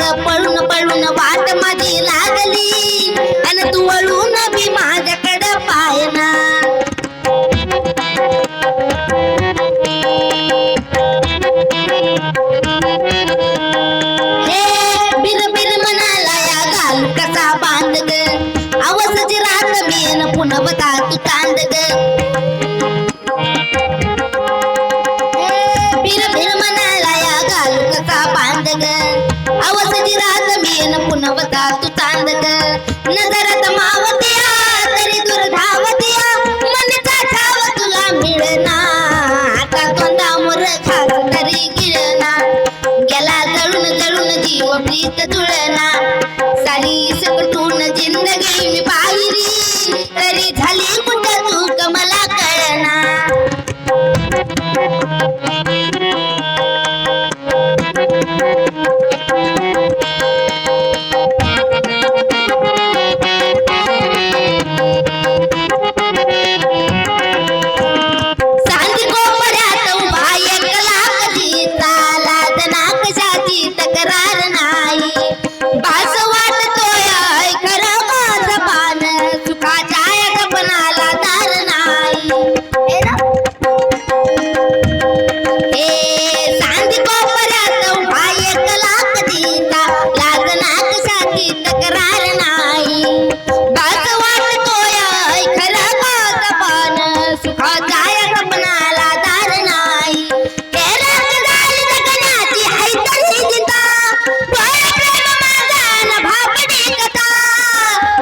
माग पळून पळून वाट माझी लागली. आणि तू वळून बी माझ्याकडे पायना हे बिर म्हणाला या घाल कसा बांध ग आवाज जी रात मी पुन्हा बता तू तांद ग साधक नजरत मावतिया तरी दुर्धावतिया मन का ठाव तुला मिळना आता तोंडा मुरखा तरी गिळना गेला जळून जळून जीव प्रीत जुळना साली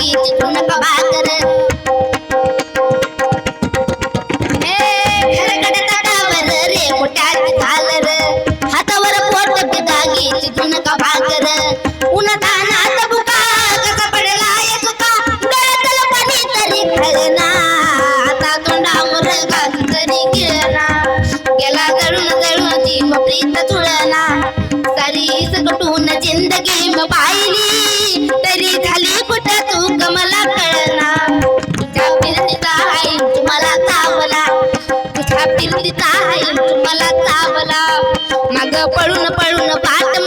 போயிடுச்சு உனக்கு பாக்குறது. लुटून जिंदगी पाहिली. तरी झाली कुठं तू कमला कळना तुझ्या फिरतीचा आई तुम्हाला चावला. तुझ्या फिरतीचा आई तुम्हाला चावला. मग पळून पळून पाठ